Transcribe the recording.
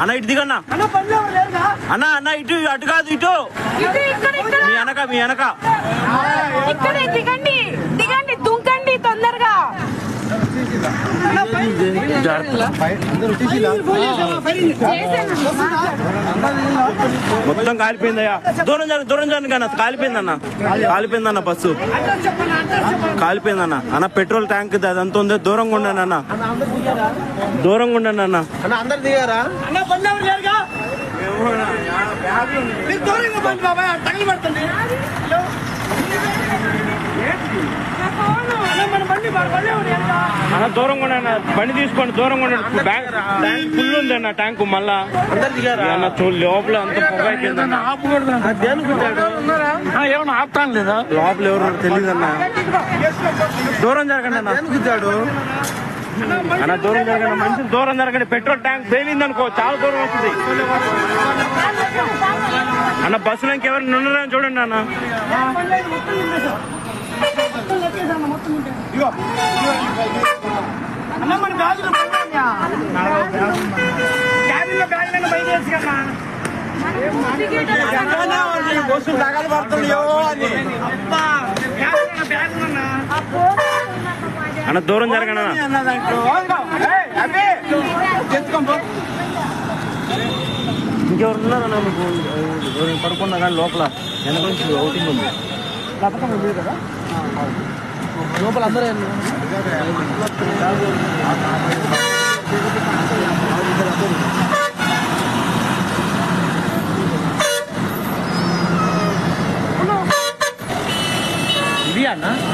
అన్న ఇటు దిగన్నా. అన్న అన్న ఇటు అటు కాదు ఇటు. మీ వెనక మీ వెనక. ఇక్కడే దిగండి. దిగండి దుంకండి తొందరగా. మొత్తం కాలిపోయిందయ్యా. దూరం జరగ దూరం జరగ అన్న కాలిపోయిందన్న. కాలిపోయిందన్న బస్సు. కాలిపోయిందన్న. అన్న పెట్రోల్ ట్యాంక్ అదంతా ఉంది. దూరంగా ఉండండి అన్న. దూరంగా ఉండండి అన్న. అందరు దిగారా? బాబాయ్ తగిలి పడుతుంది. అన్న దూరంగా ఉండండి బండి తీసుకోండి దూరంగా ఉండండి బ్యాంక్ ట్యాంక్ ఫుల్ ఉంది అన్న ట్యాంక్ మళ్ళా. అన్న లోపల అంత పొగ అయిపోయిందన్న ఏమన్నా ఆపుతాను లేదా? లోపల ఎవరు తెలియదు అన్న. దూరం జరగండి అన్న. అన్న దూరం జరగండి. మంచి దూరం జరగండి. పెట్రోల్ ట్యాంక్ పేలింది అనుకో చాలా దూరం వస్తుంది. అన్న బస్సులో ఇంకెవరు ఉన్నారని చూడండి అన్న. అన్న మన కన్నా బస్సు తగలు పడుతున్నాయో అని అన్న దూరం జరగండి అన్న ఇంకెవరు మీకు పడుకున్నా కానీ లోపల. వెనక నుంచి ఓటింగ్ ఉంది. లోపల అందరూ Viviana.